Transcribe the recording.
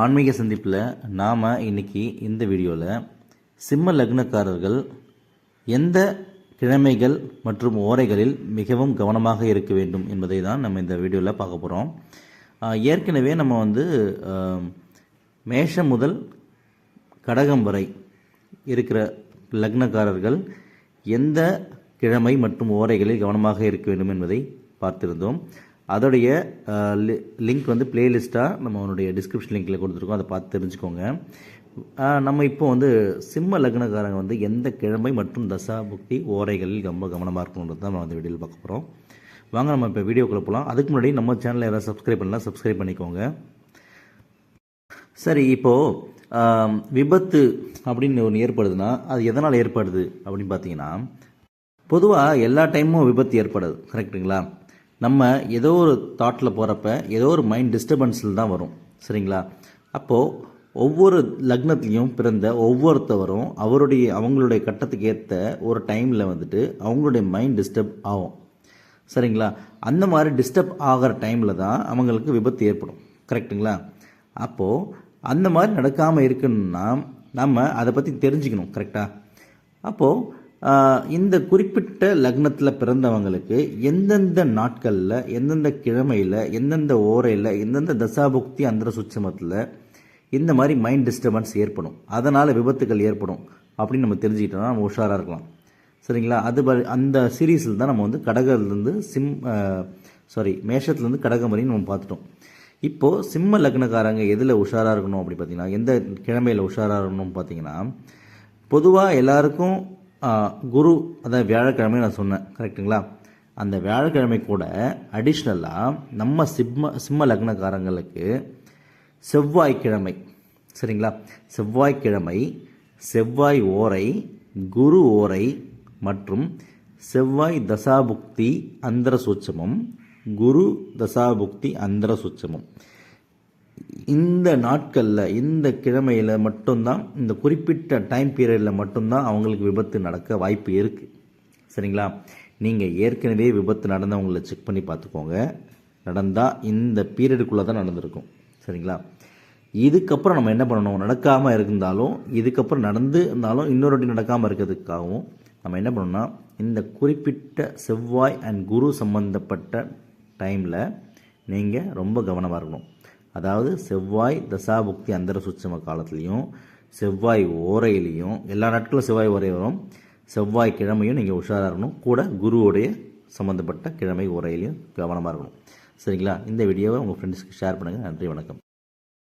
ஆன்மீக சந்திப்பில் நாம் இன்னைக்கு இந்த வீடியோவில் சிம்ம லக்னக்காரர்கள் எந்த கிழமைகள் மற்றும் ஓரைகளில் மிகவும் கவனமாக இருக்க வேண்டும் என்பதை தான் நம்ம இந்த வீடியோவில் பார்க்க போகிறோம் ஏற்கனவே நம்ம வந்து மேஷம் முதல் கடகம் வரை இருக்கிற லக்னக்காரர்கள் எந்த கிழமை மற்றும் ஓரைகளில் கவனமாக இருக்க வேண்டும் என்பதை பார்த்திருந்தோம். அதோடைய லிங்க் வந்து பிளேலிஸ்ட்டாக நம்ம அவனுடைய டிஸ்கிரிப்ஷன் லிங்க்கில் கொடுத்துருக்கோம். அதை பார்த்து தெரிஞ்சுக்கோங்க. நம்ம இப்போ வந்து சிம்ம லக்னக்காரங்க வந்து எந்த கிழமை மற்றும் தசாபுக்தி ஓரைகளில் ரொம்ப கவனமாக இருக்கணுன்றது தான் நம்ம அந்த வீடியோவில் பார்க்க போகிறோம் வாங்க நம்ம இப்போ வீடியோக்குள்ளே போகலாம் அதுக்கு முன்னாடி நம்ம சேனலை யாராவது சப்ஸ்கிரைப் பண்ணலாம் சப்ஸ்கிரைப் பண்ணிக்கோங்க. சரி இப்போது விபத்து அப்படின்னு ஒன்று ஏற்படுதுன்னா அது எதனால் ஏற்படுது அப்படின்னு பார்த்தீங்கன்னா பொதுவாக எல்லா டைமும் விபத்து ஏற்படாது. கரெக்டுங்களா நம்ம ஏதோ ஒரு தாட்டில் போகிறப்ப ஏதோ ஒரு மைண்ட் டிஸ்டர்பன்ஸில் தான் வரும். சரிங்களா? அப்போது ஒவ்வொரு லக்னத்துலேயும் பிறந்த ஒவ்வொருத்தவரும் அவருடைய அவங்களுடைய கட்டத்துக்கு ஏற்ற ஒரு டைமில் வந்துட்டு அவங்களுடைய மைண்ட் டிஸ்டர்ப் ஆகும். சரிங்களா? அந்த மாதிரி டிஸ்டர்ப் ஆகிற டைமில் தான் அவங்களுக்கு விபத்து ஏற்படும். கரெக்ட்டுங்களா அப்போது அந்த மாதிரி நடக்காமல் இருக்கணும்னா நம்ம அதை பற்றி தெரிஞ்சுக்கணும். கரெக்டாக அப்போது இந்த குறிப்பிட்ட லக்னத்தில் பிறந்தவங்களுக்கு எந்தெந்த நாட்களில் எந்தெந்த கிழமையில் எந்தெந்த ஓரையில் எந்தெந்த தசாபுக்தி அந்தர சுட்சமத்தில் இந்த மாதிரி மைண்ட் டிஸ்டர்பன்ஸ் ஏற்படும். அதனால் விபத்துகள் ஏற்படும் அப்படின்னு நம்ம தெரிஞ்சுக்கிட்டோம்னா நம்ம உஷாராக இருக்கலாம். சரிங்களா? அது ப- அந்த சீரீஸில் தான் நம்ம வந்து கடகத்துலேருந்து சிம் சாரி மேஷத்துலேருந்து கடகம் வரையும் நம்ம பார்த்துட்டோம். இப்போது சிம்ம லக்னக்காரங்க எதில் உஷாராக இருக்கணும் அப்படி பார்த்தீங்கன்னா எந்த கிழமையில் உஷாராக இருக்கணும்னு பார்த்தீங்கன்னா பொதுவாக எல்லாருக்கும் குரு அதாவது வியாழக்கிழமை நான் சொன்னேன் கரெக்டுங்களா அந்த வியாழக்கிழமை கூட அடிஷ்னலாக நம்ம சிம்ம சிம்ம லக்னக்காரங்களுக்கு செவ்வாய்க்கிழமை சரிங்களா? செவ்வாய்க்கிழமை செவ்வாய் ஓரை குரு ஓரை மற்றும் செவ்வாய் தசாபுக்தி அந்தர சூட்சமும் குரு தசாபுக்தி அந்தர சூட்சமும். இந்த நாட்களில் இந்த கிழமையில் மட்டும்தான் இந்த குறிப்பிட்ட டைம் பீரியடில் மட்டும்தான் அவங்களுக்கு விபத்து நடக்க வாய்ப்பு இருக்குது சரிங்களா? நீங்கள் ஏற்கனவே விபத்து நடந்தவங்களை செக் பண்ணி பார்த்துக்கோங்க. நடந்தால் இந்த பீரியடுக்குள்ளே தான் நடந்திருக்கும். சரிங்களா? இதுக்கப்புறம் நம்ம என்ன பண்ணணும்? நடக்காமல் இருந்தாலும் இதுக்கப்புறம் நடந்து இருந்தாலும் இன்னொரு வாட்டி நடக்காமல் இருக்கிறதுக்காகவும் நம்ம என்ன பண்ணணும்னா இந்த குறிப்பிட்ட செவ்வாய் அண்ட் குரு சம்பந்தப்பட்ட டைமில் நீங்கள் ரொம்ப கவனமாக இருக்கணும். அதாவது செவ்வாய் தசாபுக்தி அந்தர சுட்சம காலத்துலேயும் செவ்வாய் ஓரையிலையும் எல்லா நாட்களும் செவ்வாய் ஓரை வரும். செவ்வாய் கிழமையும் நீங்கள் உஷாராக இருக்கணும். கூட குருவுடைய சம்மந்தப்பட்ட கிழமை ஓரையிலையும் கவனமாக இருக்கணும். சரிங்களா? இந்த வீடியோவை உங்கள் ஃப்ரெண்ட்ஸ்க்கு ஷேர் பண்ணுங்கள் நன்றி வணக்கம்.